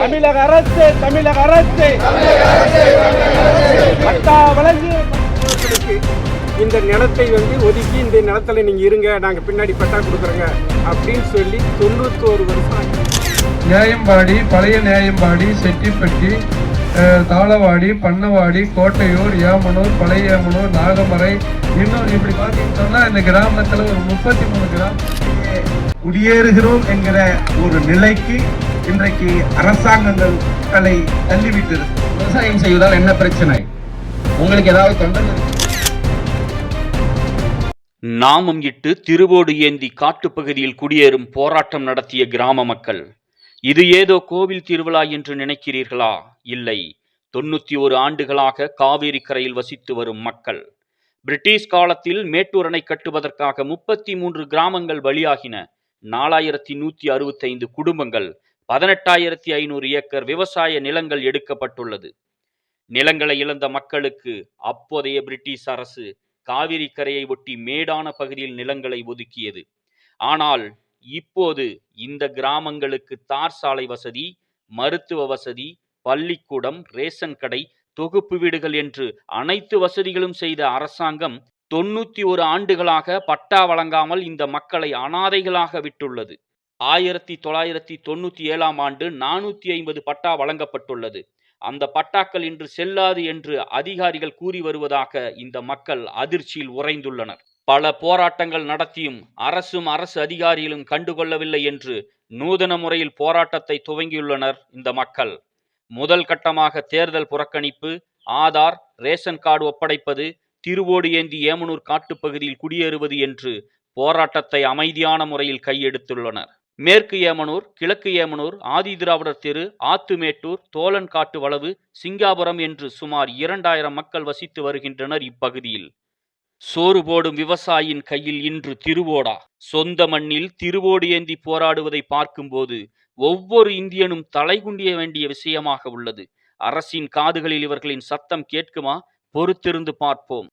தமிழக அரசு தமிழக அரசு. பட்டா இந்த நிலத்தை வந்து ஒதுக்கி இந்த நிலத்துல நீங்க இருங்க நாங்க பின்னாடி பட்டா கொடுக்குறோங்க அப்படின்னு சொல்லி தொண்ணூத்தோரு வருஷம் நியாயம்பாடி பழைய நியாயம்பாடி செட்டிப்பட்டி தாளவாடி பண்ணவாடி கோட்டையூர் ஏமனூர் பழைய ஏமனூர் நாகமரை இன்னும் இப்படி பார்த்தீங்கன்னு இந்த கிராமத்தில் ஒரு முப்பத்தி மூணு கிராமம் குடியேறுகிறோம் என்கிற ஒரு நிலைக்கு இன்றைக்கு அரசாங்கங்கள் மக்களை தள்ளிவிட்டது விவசாயம் செய்வதால் என்ன பிரச்சனை? உங்களுக்கு ஏதாவது தொண்டை நாமம் இட்டு திருவோடு ஏந்தி காட்டுப்பகுதியில் குடியேறும் போராட்டம் நடத்திய கிராம மக்கள் இது ஏதோ கோவில் திருவிழா என்று நினைக்கிறீர்களா? இல்லை. தொண்ணூத்தி ஒரு ஆண்டுகளாக காவேரி கரையில் வசித்து வரும் மக்கள் பிரிட்டிஷ் காலத்தில் மேட்டூர் அணை கட்டுவதற்காக முப்பத்தி மூன்று கிராமங்கள் பலியாகின நாலாயிரத்தி நூத்தி அறுபத்தைந்து குடும்பங்கள் பதினெட்டாயிரத்தி ஐநூறு ஏக்கர் விவசாய நிலங்கள் எடுக்கப்பட்டுள்ளது. நிலங்களை இழந்த மக்களுக்கு அப்போதைய பிரிட்டிஷ் அரசு காவிரி கரையை ஒட்டி மேடான பகுதியில் நிலங்களை ஒதுக்கியது. ஆனால் இப்போது இந்த கிராமங்களுக்கு தார் சாலை வசதி மருத்துவ வசதி பள்ளிக்கூடம் ரேஷன் கடை தொகுப்பு வீடுகள் என்று அனைத்து வசதிகளும் செய்த அரசாங்கம் தொண்ணூத்தி ஒரு ஆண்டுகளாக பட்டா வழங்காமல் இந்த மக்களை அனாதைகளாக விட்டுள்ளது. ஆயிரத்தி தொள்ளாயிரத்தி தொண்ணூற்றி ஏழாம் ஆண்டு நானூற்றி ஐம்பது பட்டா வழங்கப்பட்டுள்ளது. அந்த பட்டாக்கள் இன்று செல்லாது என்று அதிகாரிகள் கூறி வருவதாக இந்த மக்கள் அதிர்ச்சியில் உறைந்துள்ளனர். பல போராட்டங்கள் நடத்தியும் அரசும் அரசு அதிகாரிகளும் கண்டுகொள்ளவில்லை என்று நூதன முறையில் போராட்டத்தை துவங்கியுள்ளனர் இந்த மக்கள். முதல் கட்டமாக தேர்தல் புறக்கணிப்பு ஆதார் ரேஷன் கார்டு ஒப்படைப்பது திருவோடு ஏந்தி ஏமனூர் காட்டுப்பகுதியில் குடியேறுவது என்று போராட்டத்தை அமைதியான முறையில் கையெடுத்துள்ளனர். மேற்கு ஏமனூர் கிழக்கு ஏமனூர் ஆதிதிராவிடர் தெரு ஆத்துமேட்டூர் தோலன்காட்டு வளவு சிங்காபுரம் என்று சுமார் இரண்டாயிரம் மக்கள் வசித்து வருகின்றனர் இப்பகுதியில். சோறு போடும் விவசாயியின் கையில் இன்று திருவோடா. சொந்த மண்ணில் திருவோடு ஏந்தி போராடுவதை பார்க்கும்போது ஒவ்வொரு இந்தியனும் தலைகுண்டிய வேண்டிய விஷயமாக உள்ளது. அரசின் காதுகளில் இவர்களின் சத்தம் கேட்குமா? பொறுத்திருந்து பார்ப்போம்.